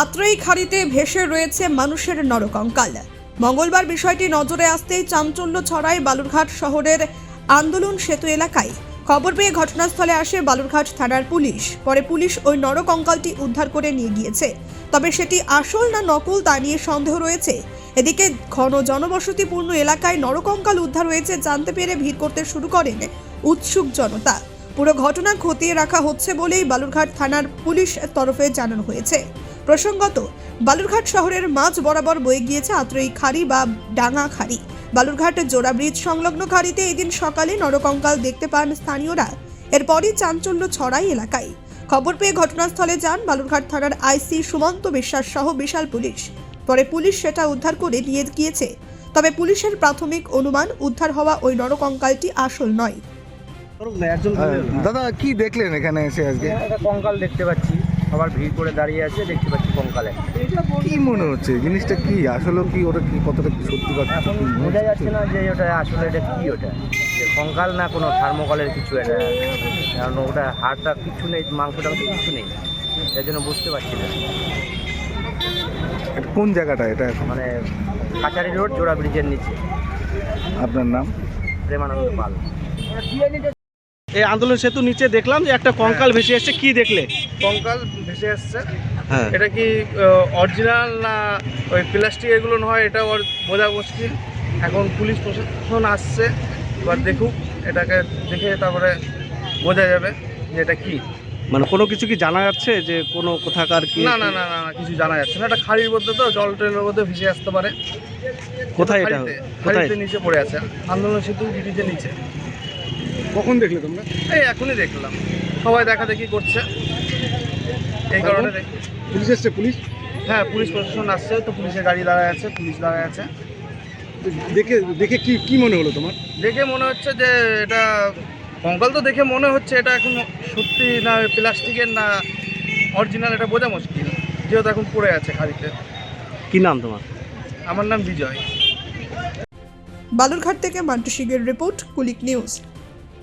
আত্রেই খাড়িতে ভেসে রয়েছে মানুষের নরকঙ্কাল। মঙ্গলবার বিষয়টি নজরে আসতেই চাঞ্চল্য ছড়ায় বালুরঘাট শহরের আন্দোলন সেতু এলাকায়। খবর পেয়ে ঘটনাস্থলে আসে বালুরঘাট থানার পুলিশ। পরে পুলিশ ওই নরকঙ্কালটি উদ্ধার করে নিয়ে গিয়েছে। তবে সেটি আসল না নকল তা নিয়ে সন্দেহ রয়েছে। এদিকে ঘন জনবসতিপূর্ণ এলাকায় নরকঙ্কাল উদ্ধার হয়েছে জানতে পেরে ভিড় করতে শুরু করেন উৎসুক জনতা। পুরো ঘটনা খতিয়ে রাখা হচ্ছে বলেই বালুরঘাট থানার পুলিশ তরফে জানানো হয়েছে। প্রসঙ্গত বালুরঘাট শহরের মাঝ বরাবর বয়ে গিয়েছে আত্রেই খাড়ি বা ডাঙা খাড়ি। বালুরঘাট জোড়া ব্রিজ সংলগ্ন খাড়িতে এদিন সকালে নরকঙ্কাল দেখতে পান স্থানীয়রা। এরপরই চাঞ্চল্য ছড়াই এলাকায়। খবর পেয়ে ঘটনাস্থলে যান বালুরঘাট থানার আইসি সুমন্ত বিশ্বাস সহ বিশাল পুলিশ। পরে পুলিশ সেটা উদ্ধার করে নিয়ে গিয়েছে। তবে পুলিশের প্রাথমিক অনুমান উদ্ধার হওয়া ওই নরকঙ্কালটি আসল নয়। হ্যাঁ, দাদা কি দেখলেন এখানে এসে আজকে? একটা কঙ্কাল দেখতে পাচ্ছি। সবার ভিড় করে দাঁড়িয়ে আছে দেখতে পাচ্ছি কঙ্কালে। কি মনে হচ্ছে? জিনিসটা কি? আসলে কি ওটা কি কতটা কি সত্যি কথা এখন বোঝা যাচ্ছে না যে ওটা আসলে এটা কি ওটা। যে কঙ্কাল না কোনো থার্মোকলের কিছু এটা। কারণ ওটা হাড়টা কিছু নেই মাংস টাংস কিছু নেই। যার জন্য বুঝতে পারছি না। কোন জায়গাটা এটা মানে কাছারি রোড জোড়া ব্রিজের নিচে। আপনার নাম? প্রেমানন্দ পাল। এই আন্দোলন সেতু নিচে দেখলাম যে একটা কঙ্কাল ভেসে এসছে। কি দেখলে? কঙ্কাল ভেসে আসছে হ্যাঁ। এটা কি অরিজিনাল না ওই প্লাস্টিক এগুলো নয়? এটা ওর বোঝা মুশকিল। এখন পুলিশ প্রশাসন আসছে। এবার দেখুক এটাকে দেখে তারপরে বোঝা যাবে যে এটা কি। মানে কোনো কিছু কি জানা যাচ্ছে যে কোনো কোথাকার কি? না না না না কিছু জানা যাচ্ছে না। এটা খাড়ির মধ্যে তো জল ট্রেনের মধ্যে ভেসে আসতে পারে। কোথায় এটা? কোথায়? নিচে পড়ে আছে। আন্দোলন সেতু ব্রিজের নিচে। কখন দেখলে তোমরা? এই এখনই দেখলাম। সবাই দেখা দেখি করছে। এই কারণে দেখ- পুলিশ এসছে পুলিশ? হ্যাঁ পুলিশ প্রশাসন আসছে তো পুলিশের গাড়ি দাঁড়ায় আছে পুলিশ দাঁড়ায় আছে। দেখে দেখে কি কি মনে হলো তোমার? দেখে মনে হচ্ছে যে এটা কঙ্কাল তো দেখে মনে হচ্ছে এটা এখন সত্যি না প্লাস্টিকের না অরিজিনাল এটা বোঝা মুশকিল। যেহেতু এখন পড়ে আছে খালিতে কি নাম তোমার? আমার নাম বিজয়। বালুরঘাট থেকে মান্টু সিংয়ের রিপোর্ট কুলিক নিউজ।